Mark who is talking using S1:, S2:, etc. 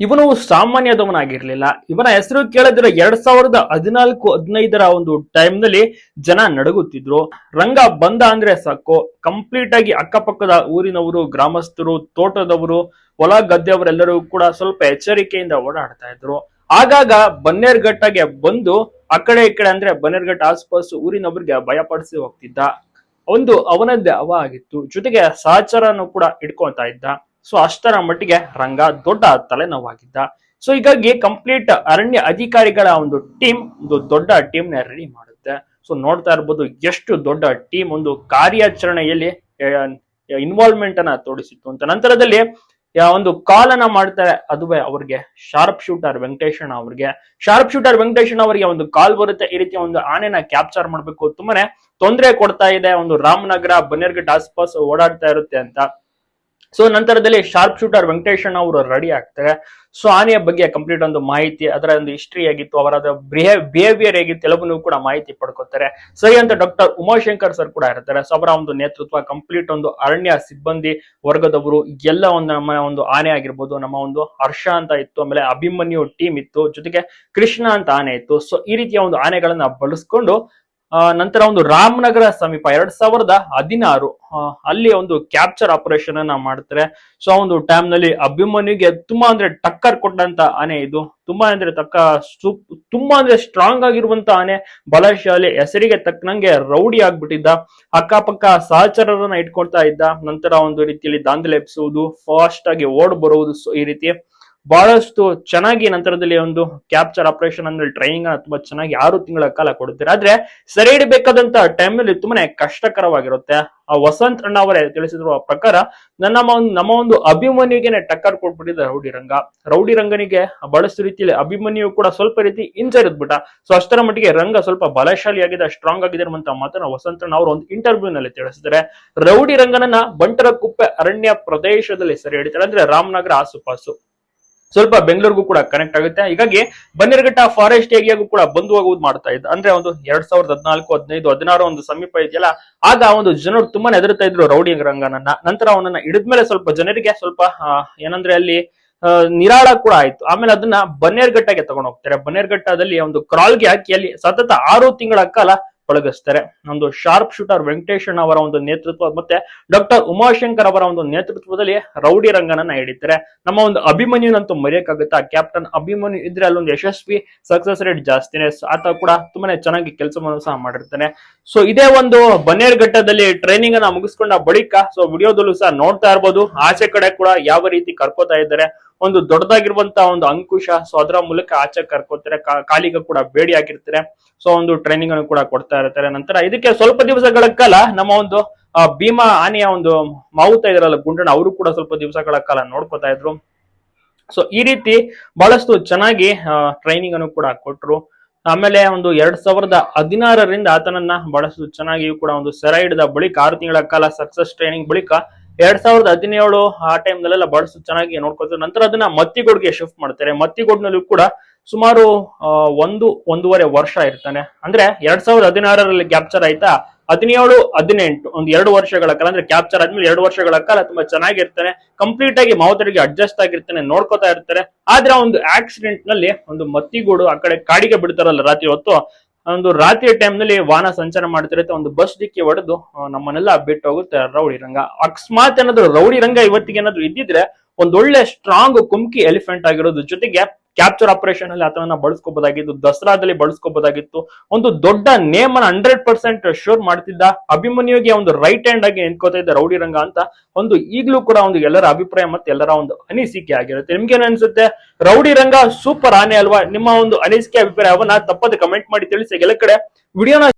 S1: ಇವನು ಸಾಮಾನ್ಯದವನಾಗಿರ್ಲಿಲ್ಲ. ಇವನ ಹೆಸರು ಕೇಳಿದ್ರೆ ಎರಡ್ ಸಾವಿರದ ಹದಿನಾಲ್ಕು, ಹದಿನೈದರ ಒಂದು ಟೈಮ್ನಲ್ಲಿ ಜನ ನಡಗುತ್ತಿದ್ರು. ರಂಗ ಬಂದ ಅಂದ್ರೆ ಸಾಕು. ಕಂಪ್ಲೀಟ್ ಆಗಿ ಅಕ್ಕಪಕ್ಕದ ಊರಿನವರು, ಗ್ರಾಮಸ್ಥರು, ತೋಟದವರು, ಹೊಲ ಗದ್ದೆಯವರೆಲ್ಲರೂ ಕೂಡ ಸ್ವಲ್ಪ ಎಚ್ಚರಿಕೆಯಿಂದ ಓಡಾಡ್ತಾ ಇದ್ರು. ಆಗಾಗ ಬನ್ನೇರ್ಘಟ್ಟಗೆ ಬಂದು ಆ ಕಡೆ ಈ ಕಡೆ ಅಂದ್ರೆ ಬನ್ನೇರ್ಘಟ್ಟ ಆಸ್ಪಾಸ್ ಊರಿನವರಿಗೆ ಭಯಪಡಿಸಿ ಹೋಗ್ತಿದ್ದ. ಒಂದು ಅವನದ್ದೇ ಅವ ಆಗಿತ್ತು. ಜೊತೆಗೆ ಸಹಚರನು ಕೂಡ ಇಟ್ಕೊತಾ ಇದ್ದ. ಸೊ ಅಷ್ಟರ ಮಟ್ಟಿಗೆ ರಂಗ ದೊಡ್ಡ ತಲೆನೋವಾಗಿದ್ದ. ಸೊ ಹೀಗಾಗಿ ಕಂಪ್ಲೀಟ್ ಅರಣ್ಯ ಅಧಿಕಾರಿಗಳ ಒಂದು ಟೀಮ್ ಒಂದು ದೊಡ್ಡ ಟೀಮ್ನ ರೆಡಿ ಮಾಡುತ್ತೆ. ಸೊ ನೋಡ್ತಾ ಇರ್ಬೋದು ಎಷ್ಟು ದೊಡ್ಡ ಟೀಮ್ ಒಂದು ಕಾರ್ಯಾಚರಣೆಯಲ್ಲಿ ಇನ್ವಾಲ್ವ್ಮೆಂಟ್ ಅನ್ನ ತೋರಿಸಿತ್ತು ಅಂತ. ನಂತರದಲ್ಲಿ ಒಂದು ಕಾಲ್ ಅನ್ನ ಮಾಡ್ತಾರೆ ಅದುವೇ ಅವ್ರಿಗೆ ಶಾರ್ಪ್ ಶೂಟರ್ ವೆಂಕಟೇಶಣ್ಣ ಅವ್ರಿಗೆ. ಶಾರ್ಪ್ ಶೂಟರ್ ವೆಂಕಟೇಶಣ್ಣ ಅವರಿಗೆ ಒಂದು ಕಾಲ್ ಬರುತ್ತೆ. ಈ ರೀತಿ ಒಂದು ಆನೆನ ಕ್ಯಾಪ್ಚರ್ ಮಾಡ್ಬೇಕು. ತುಂಬಾನೇ ತೊಂದರೆ ಕೊಡ್ತಾ ಇದೆ. ಒಂದು ರಾಮನಗರ, ಬನ್ನೇರ್ಘಟ್ಟ ಆಸ್ಪಾಸ್ ಓಡಾಡ್ತಾ ಇರುತ್ತೆ ಅಂತ. ಸೊ ನಂತರದಲ್ಲಿ ಶಾರ್ಪ್ ಶೂಟರ್ ವೆಂಕಟೇಶನ್ ಅವರು ರೆಡಿ ಆಗ್ತಾರೆ. ಸೊ ಆನೆಯ ಬಗ್ಗೆ ಕಂಪ್ಲೀಟ್ ಒಂದು ಮಾಹಿತಿ, ಅದರ ಒಂದು ಹಿಸ್ಟ್ರಿ ಆಗಿತ್ತು ಅವರ ಬಿಹೇವಿಯರ್ ಹೇಗಿತ್ತು ಎಲ್ಲವನ್ನೂ ಕೂಡ ಮಾಹಿತಿ ಪಡ್ಕೋತಾರೆ. ಸರಿ ಅಂತ ಡಾಕ್ಟರ್ ಉಮಾಶಂಕರ್ ಸರ್ ಕೂಡ ಇರ್ತಾರೆ. ಸೊ ಅವರ ಒಂದು ನೇತೃತ್ವ ಕಂಪ್ಲೀಟ್ ಒಂದು ಅರಣ್ಯ ಸಿಬ್ಬಂದಿ ವರ್ಗದವರು, ಎಲ್ಲ ಒಂದು ನಮ್ಮ ಒಂದು ಆನೆ ಆಗಿರ್ಬೋದು, ನಮ್ಮ ಒಂದು ಹರ್ಷ ಅಂತ ಇತ್ತು, ಆಮೇಲೆ ಅಭಿಮನ್ಯು ಟೀಮ್ ಇತ್ತು, ಜೊತೆಗೆ ಕೃಷ್ಣ ಅಂತ ಆನೆ ಇತ್ತು. ಸೊ ಈ ರೀತಿಯ ಒಂದು ಆನೆಗಳನ್ನ ಬಳಸ್ಕೊಂಡು ನಂತರ ಒಂದು ರಾಮನಗರ ಸಮೀಪ, ಎರಡ್ ಸಾವಿರದ ಹದಿನಾರು ಅಲ್ಲಿ ಒಂದು ಕ್ಯಾಪ್ಚರ್ ಆಪರೇಷನ್ ಅನ್ನ ಮಾಡ್ತಾರೆ. ಸೊ ಒಂದು ಟೈಮ್ನಲ್ಲಿ ಅಭಿಮನ್ಯುಗೆ ತುಂಬಾ ಅಂದ್ರೆ ಟಕ್ಕರ್ ಕೊಟ್ಟಂತ ಆನೆ ಇದು. ತುಂಬಾ ಅಂದ್ರೆ ತಕ್ಕ ತುಂಬಾ ಅಂದ್ರೆ ಸ್ಟ್ರಾಂಗ್ ಆಗಿರುವಂತ ಆನೆ. ಬಲಶಾಲಿ, ಹೆಸರಿಗೆ ತಕ್ಕನಂಗೆ ರೌಡಿ ಆಗ್ಬಿಟ್ಟಿದ್ದ. ಅಕ್ಕಪಕ್ಕ ಸಹಚರರನ್ನ ಇಟ್ಕೊಳ್ತಾ ಇದ್ದ. ನಂತರ ಒಂದು ರೀತಿಯಲ್ಲಿ ದಾಂಧಲೆ ಎಬ್ಸುವುದು ಫಾಸ್ಟ್ ಆಗಿ ಓಡ್ ಬರುವುದು ಈ ರೀತಿ. ಬಹಳಷ್ಟು ಚೆನ್ನಾಗಿ ನಂತರದಲ್ಲಿ ಒಂದು ಕ್ಯಾಪ್ಚರ್ ಆಪರೇಷನ್ ಅಂದ್ರೆ ಟ್ರೈನಿಂಗ್ ಅನ್ನ ತುಂಬಾ ಚೆನ್ನಾಗಿ ಆರು ತಿಂಗಳ ಕಾಲ ಕೊಡುತ್ತಾರೆ ಆದ್ರೆ ಸೆರೆ ಇಡಬೇಕಾದಂತ ಟೈಮ್ನಲ್ಲಿ ತುಂಬಾನೇ ಕಷ್ಟಕರವಾಗಿರುತ್ತೆ. ಆ ವಸಂತ್ ಅಣ್ಣ ಅವರೇ ತಿಳಿಸಿರುವ ಪ್ರಕಾರ ನನ್ನ ಒಂದು ನಮ್ಮ ಒಂದು ಅಭಿಮನ್ಯುಗೆನೆ ಟಕ್ಕರ್ ಕೊಟ್ಬಿಟ್ಟಿದ್ದ ರೌಡಿ ರಂಗ. ರೌಡಿ ರಂಗನಿಗೆ ಬಹಳಷ್ಟು ರೀತಿಯಲ್ಲಿ ಅಭಿಮನ್ಯು ಕೂಡ ಸ್ವಲ್ಪ ರೀತಿ ಹಿಂಜರಿದ್ಬಿಟ್ಟ ಸೊ ಅಷ್ಟರ ಮಟ್ಟಿಗೆ ರಂಗ ಸ್ವಲ್ಪ ಬಲಶಾಲಿಯಾಗಿದೆ ಸ್ಟ್ರಾಂಗ್ ಆಗಿದೆ ಅನ್ನುವಂತ ಮಾತನ್ನ ವಸಂತ್ ಅಣ್ಣ ಅವರು ಒಂದು ಇಂಟರ್ವ್ಯೂ ನಲ್ಲಿ ತಿಳಿಸಿದ್ದಾರೆ. ರೌಡಿ ರಂಗನನ್ನ ಬಂಟರ ಕುಪ್ಪೆ ಅರಣ್ಯ ಪ್ರದೇಶದಲ್ಲಿ ಸರಿ ಹಿಡಿತಾರೆ. ಅಂದ್ರೆ ರಾಮನಗರ ಆಸುಪಾಸು. ಸ್ವಲ್ಪ ಬೆಂಗಳೂರಿಗೂ ಕೂಡ ಕನೆಕ್ಟ್ ಆಗುತ್ತೆ. ಹೀಗಾಗಿ ಬನ್ನೇರಘಟ್ಟ ಫಾರೆಸ್ಟ್ ಏರಿಯಾಗೂ ಕೂಡ ಬಂದು ಹೋಗುವುದು ಮಾಡ್ತಾ ಇದ್ದ ಅಂದ್ರೆ ಒಂದು ಎರಡ್ ಸಾವಿರದ ಹದಿನಾಲ್ಕು, ಹದಿನೈದು, ಹದಿನಾರು ಒಂದು ಸಮೀಪ ಇದೆಯಲ್ಲ, ಆಗ ಒಂದು ಜನರು ತುಂಬಾನೇ ಹೆದರ್ತಾ ಇದ್ರು ರೌಡಿ ರಂಗನನ್ನ. ನಂತರ ಅವನನ್ನ ಹಿಡಿದ್ಮೇಲೆ ಸ್ವಲ್ಪ ಜನರಿಗೆ ಸ್ವಲ್ಪ ಏನಂದ್ರೆ ಅಲ್ಲಿ ನಿರಾಳ ಕೂಡ ಆಯ್ತು. ಆಮೇಲೆ ಅದನ್ನ ಬನ್ನೇರ್ಘಟ್ಟಗೆ ತಗೊಂಡು ಹೋಗ್ತಾರೆ ಬನ್ನೇರ್ಘಟ್ಟದಲ್ಲಿ ಒಂದು ಕ್ರಾಲ್ಗೆ ಹಾಕಿ ಅಲ್ಲಿ ಸತತ ಆರು ತಿಂಗಳ ಕಾಲ ಪಳಗಿಸ್ತಾರೆ ಒಂದು ಶಾರ್ಪ್ ಶೂಟರ್ ವೆಂಕಟೇಶನ್ ಅವರ ಒಂದು ನೇತೃತ್ವ ಮತ್ತೆ ಡಾಕ್ಟರ್ ಉಮಾಶಂಕರ್ ಅವರ ಒಂದು ನೇತೃತ್ವದಲ್ಲಿ ರೌಡಿ ರಂಗನನ್ನ ಹಿಡಿತಾರೆ. ನಮ್ಮ ಒಂದು ಅಭಿಮನ್ಯುನಂತೂ ಆ ಕ್ಯಾಪ್ಟನ್ ಅಭಿಮನ್ಯು ಇದ್ರೆ ಅಲ್ಲೊಂದು ಯಶಸ್ವಿ ಸಕ್ಸಸ್ ರೇಟ್ ಜಾಸ್ತಿನೇ. ಆತ ಕೂಡ ತುಂಬಾನೇ ಚೆನ್ನಾಗಿ ಕೆಲಸವನ್ನು ಸಹ ಮಾಡಿರ್ತಾನೆ. ಸೊ ಇದೇ ಒಂದು ಬನ್ನೇರ್ಘಟ್ಟದಲ್ಲಿ ಟ್ರೈನಿಂಗ್ ಅನ್ನ ಮುಗಿಸ್ಕೊಂಡ ಬಳಿಕ ಸೊ ವಿಡಿಯೋದಲ್ಲೂ ಸಹ ನೋಡ್ತಾ ಇರ್ಬೋದು. ಆಚೆ ಕಡೆ ಕೂಡ ಯಾವ ರೀತಿ ಕರ್ಕೋತಾ ಇದ್ದಾರೆ. ಒಂದು ದೊಡ್ಡದಾಗಿರುವಂತ ಒಂದು ಅಂಕುಶ. ಸೊ ಅದರ ಮೂಲಕ ಆಚೆ ಕರ್ಕೋತಾರೆ. ಕಾಲಿಗ ಕೂಡ ಬೇಡಿ ಹಾಕಿರ್ತಾರೆ ಸೊ ಒಂದು ಟ್ರೈನಿಂಗ್ ಅನ್ನು ಕೂಡ ಕೊಡ್ತಾ ಇರ್ತಾರೆ. ನಂತರ ಇದಕ್ಕೆ ಸ್ವಲ್ಪ ದಿವಸಗಳ ಕಾಲ ನಮ್ಮ ಒಂದು ಭೀಮಾ ಆನೆಯ ಒಂದು ಮಾವುತ ಇದ್ರಲ್ಲ, ಗುಂಡಣ್ಣ, ಅವರು ಕೂಡ ಸ್ವಲ್ಪ ದಿವಸಗಳ ಕಾಲ ನೋಡ್ಕೋತಾ ಇದ್ರು. ಸೊ ಈ ರೀತಿ ಬಹಳಷ್ಟು ಚೆನ್ನಾಗಿ ಟ್ರೈನಿಂಗ್ ಅನ್ನು ಕೂಡ ಕೊಟ್ರು. ಆಮೇಲೆ ಒಂದು ಎರಡ್ ಸಾವಿರದ ಹದಿನಾರರಿಂದ ಆತನನ್ನ ಬಹಳಷ್ಟು ಚೆನ್ನಾಗಿಯೂ ಕೂಡ ಒಂದು ಸೆರೆ ಹಿಡಿದ ಬಳಿಕ ಆರು ತಿಂಗಳ ಕಾಲ ಸಕ್ಸಸ್ ಟ್ರೈನಿಂಗ್ ಬಳಿಕ ಎರಡ್ ಸಾವಿರದ ಹದಿನೇಳು ಆ ಟೈಮ್ ನಲ್ಲೆಲ್ಲ ಚೆನ್ನಾಗಿ ನೋಡ್ಕೊತಾರೆ ನಂತರ ಅದನ್ನ ಮತ್ತಿಗೋಡ್ಗೆ ಶಿಫ್ಟ್ ಮಾಡ್ತಾರೆ. ಮತ್ತಿಗೋಡ್ನಲ್ಲೂ ಕೂಡ ಸುಮಾರು ಒಂದು, ಒಂದೂವರೆ ವರ್ಷ ಇರ್ತಾನೆ. ಅಂದ್ರೆ ಎರಡ್ ಸಾವಿರದ ಹದಿನಾರರಲ್ಲಿ ಕ್ಯಾಪ್ಚರ್ ಆಯ್ತಾ? ಹದಿನೇಳು, ಹದಿನೆಂಟು, ಒಂದು ಎರಡು ವರ್ಷಗಳ ಕಾಲ. ಅಂದ್ರೆ ಕ್ಯಾಪ್ಚರ್ ಆದ್ಮೇಲೆ ಎರಡು ವರ್ಷಗಳ ಕಾಲ ತುಂಬಾ ಚೆನ್ನಾಗಿರ್ತಾನೆ ಕಂಪ್ಲೀಟ್ ಆಗಿ ಮಾವುತರಿಗೆ ಅಡ್ಜಸ್ಟ್ ಆಗಿರ್ತಾನೆ, ನೋಡ್ಕೋತಾ ಇರ್ತಾರೆ. ಆದ್ರೆ ಒಂದು ಆಕ್ಸಿಡೆಂಟ್ನಲ್ಲಿ ಒಂದು ಮತ್ತಿಗೂಡು ಆ ಕಡೆ ಕಾಡಿಗೆ ಬಿಡ್ತಾರಲ್ಲ ರಾತ್ರಿ ಹೊತ್ತು ಒಂದು ರಾತ್ರಿ ಟೈಮ್ನಲ್ಲಿ ವಾಹನ ಸಂಚಾರ ಮಾಡ್ತಿರುತ್ತೆ. ಒಂದು ಬಸ್ ಡಿಕ್ಕಿ ಹೊಡೆದು ನಮ್ಮನ್ನೆಲ್ಲ ಬಿಟ್ಟು ಹೋಗುತ್ತೆ ರೌಡಿ ರಂಗ. ಅಕಸ್ಮಾತ್ ಏನಾದ್ರು ರೌಡಿ ರಂಗ ಇವತ್ತಿಗೆ ಏನಾದ್ರು ಇದ್ದಿದ್ರೆ ಒಂದೊಳ್ಳೆ ಸ್ಟ್ರಾಂಗ್ ಕುಮ್ಕಿ ಎಲಿಫೆಂಟ್ ಆಗಿರೋದು ಜೊತೆಗೆ ಕ್ಯಾಪ್ಚರ್ ಆಪರೇಷನ್ ಅಲ್ಲಿ ಆತನನ್ನ ಬಳಸ್ಕೋಬಹುದಾಗಿತ್ತು ದಸರಾದಲ್ಲಿ ಬಳಸ್ಕೋಬಹುದಾಗಿತ್ತು ಒಂದು ದೊಡ್ಡ ನೇಮ್ ಅನ್ನ ಹಂಡ್ರೆಡ್ ಪರ್ಸೆಂಟ್ ಶೋರ್ ಮಾಡ್ತಿದ್ದ, ಅಭಿಮನ್ಯುಗೆ ಒಂದು ರೈಟ್ ಹ್ಯಾಂಡ್ ಆಗಿ ನಿಂತ್ಕೋತಾ ಇದ್ದ ರೌಡಿ ರಂಗ ಅಂತ ಒಂದು ಈಗಲೂ ಕೂಡ ಒಂದು ಎಲ್ಲರ ಅಭಿಪ್ರಾಯ ಮತ್ತೆ ಎಲ್ಲರ ಒಂದು ಅನಿಸಿಕೆ ಆಗಿರುತ್ತೆ. ನಿಮ್ಗೆ ಏನ್ ಅನ್ಸುತ್ತೆ? ರೌಡಿ ರಂಗ ಸೂಪರ್ ಆನೆ ಅಲ್ವಾ? ನಿಮ್ಮ ಒಂದು ಅನಿಸಿಕೆ ಅಭಿಪ್ರಾಯವನ್ನ ತಪ್ಪದೆ ಕಮೆಂಟ್ ಮಾಡಿ ತಿಳಿಸಿ. ಎಲ್ಲ ಕಡೆ ವಿಡಿಯೋನ